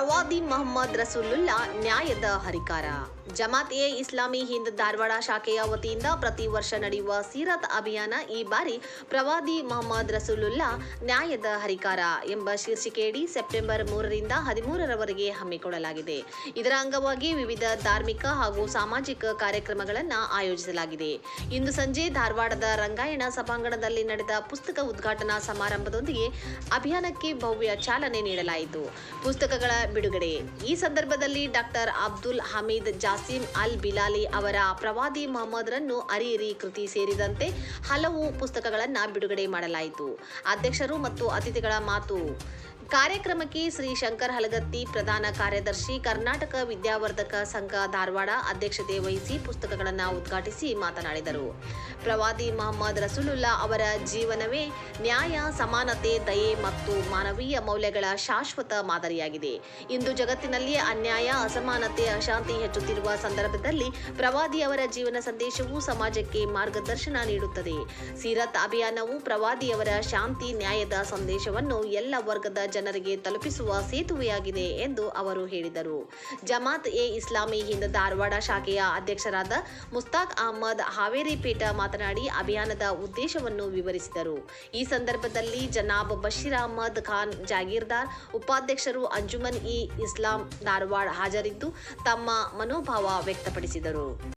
ಪ್ರವಾದಿ ಮೊಹಮ್ಮದ್ ರಸೂಲುಲ್ಲಾ ನ್ಯಾಯದ ಹರಿಕಾರ. ಜಮಾತ್ ಎ ಇಸ್ಲಾಮಿ ಹಿಂದ್ ಧಾರವಾಡ ಶಾಖೆಯ ವತಿಯಿಂದ ಪ್ರತಿ ವರ್ಷ ನಡೆಯುವ ಸೀರತ್ ಅಭಿಯಾನ ಈ ಬಾರಿ ಪ್ರವಾದಿ ಮೊಹಮ್ಮದ್ ರಸೂಲುಲ್ಲಾ ನ್ಯಾಯದ ಹರಿಕಾರ ಎಂಬ ಶೀರ್ಷಿಕೆಯಡಿ ಸೆಪ್ಟೆಂಬರ್ ಮೂರರಿಂದ ಹದಿಮೂರರವರೆಗೆ ಹಮ್ಮಿಕೊಳ್ಳಲಾಗಿದೆ. ಇದರ ಅಂಗವಾಗಿ ವಿವಿಧ ಧಾರ್ಮಿಕ ಹಾಗೂ ಸಾಮಾಜಿಕ ಕಾರ್ಯಕ್ರಮಗಳನ್ನು ಆಯೋಜಿಸಲಾಗಿದೆ. ಇಂದು ಸಂಜೆ ಧಾರವಾಡದ ರಂಗಾಯಣ ಸಭಾಂಗಣದಲ್ಲಿ ನಡೆದ ಪುಸ್ತಕ ಉದ್ಘಾಟನಾ ಸಮಾರಂಭದೊಂದಿಗೆ ಅಭಿಯಾನಕ್ಕೆ ಭವ್ಯ ಚಾಲನೆ ನೀಡಲಾಯಿತು. ಪುಸ್ತಕಗಳ ಬಿಡುಗಡೆ. ಈ ಸಂದರ್ಭದಲ್ಲಿ ಡಾಕ್ಟರ್ ಅಬ್ದುಲ್ ಹಮೀದ್ ಜಾಸಿಂ ಅಲ್ ಬಿಲಾಲಿ ಅವರ ಪ್ರವಾದಿ ಮೊಹಮ್ಮದ್ರನ್ನು ಅರಿಯಿರಿ ಕೃತಿ ಸೇರಿದಂತೆ ಹಲವು ಪುಸ್ತಕಗಳನ್ನು ಬಿಡುಗಡೆ ಮಾಡಲಾಯಿತು. ಅಧ್ಯಕ್ಷರು ಮತ್ತು ಅತಿಥಿಗಳ ಮಾತು. ಕಾರ್ಯಕ್ರಮಕ್ಕೆ ಶ್ರೀ ಶಂಕರ್ ಹಲಗತ್ತಿ ಪ್ರಧಾನ ಕಾರ್ಯದರ್ಶಿ ಕರ್ನಾಟಕ ವಿದ್ಯಾವರ್ಧಕ ಸಂಘ ಧಾರವಾಡ ಅಧ್ಯಕ್ಷತೆ ವಹಿಸಿ ಪುಸ್ತಕಗಳನ್ನು ಉದ್ಘಾಟಿಸಿ ಮಾತನಾಡಿದರು. ಪ್ರವಾದಿ ಮೊಹಮ್ಮದ್ ರಸೂಲುಲ್ಲಾ ಅವರ ಜೀವನವೇ ನ್ಯಾಯ, ಸಮಾನತೆ, ದಯೆ ಮತ್ತು ಮಾನವೀಯ ಮೌಲ್ಯಗಳ ಶಾಶ್ವತ ಮಾದರಿಯಾಗಿದೆ. ಇಂದು ಜಗತ್ತಿನಲ್ಲಿ ಅನ್ಯಾಯ, ಅಸಮಾನತೆ, ಅಶಾಂತಿ ಹೆಚ್ಚುತ್ತಿರುವ ಸಂದರ್ಭದಲ್ಲಿ ಪ್ರವಾದಿ ಅವರ ಜೀವನ ಸಂದೇಶವು ಸಮಾಜಕ್ಕೆ ಮಾರ್ಗದರ್ಶನ ನೀಡುತ್ತದೆ. ಸೀರತ್ ಅಭಿಯಾನವು ಪ್ರವಾದಿಯವರ ಶಾಂತಿ, ನ್ಯಾಯದ ಸಂದೇಶವನ್ನು ಎಲ್ಲ ವರ್ಗದ ಜನರಿಗೆ ತಲುಪಿಸುವ ಸೇತುವೆಯಾಗಿದೆ ಎಂದು ಅವರು ಹೇಳಿದರು. ಜಮಾತ್ ಎ ಇಸ್ಲಾಮಿ ಹಿಂದ್ ಧಾರವಾಡ ಶಾಖೆಯ ಅಧ್ಯಕ್ಷರಾದ ಮುಸ್ತಾಕ್ ಅಹಮದ್ ಹಾವೇರಿಪೇಟ ಮಾತನಾಡಿ ಅಭಿಯಾನದ ಉದ್ದೇಶವನ್ನು ವಿವರಿಸಿದರು. ಈ ಸಂದರ್ಭದಲ್ಲಿ ಜನಾಬ್ ಬಶೀರ್ ಅಹಮದ್ ಖಾನ್, ಜಾಗೀರ್ದಾರ್, ಉಪಾಧ್ಯಕ್ಷರು ಅಂಜುಮನ್ ಇ ಇಸ್ಲಾಂ ಧಾರವಾಡ ಹಾಜರಿದ್ದು ತಮ್ಮ ಮನೋಭಾವ ವ್ಯಕ್ತಪಡಿಸಿದರು.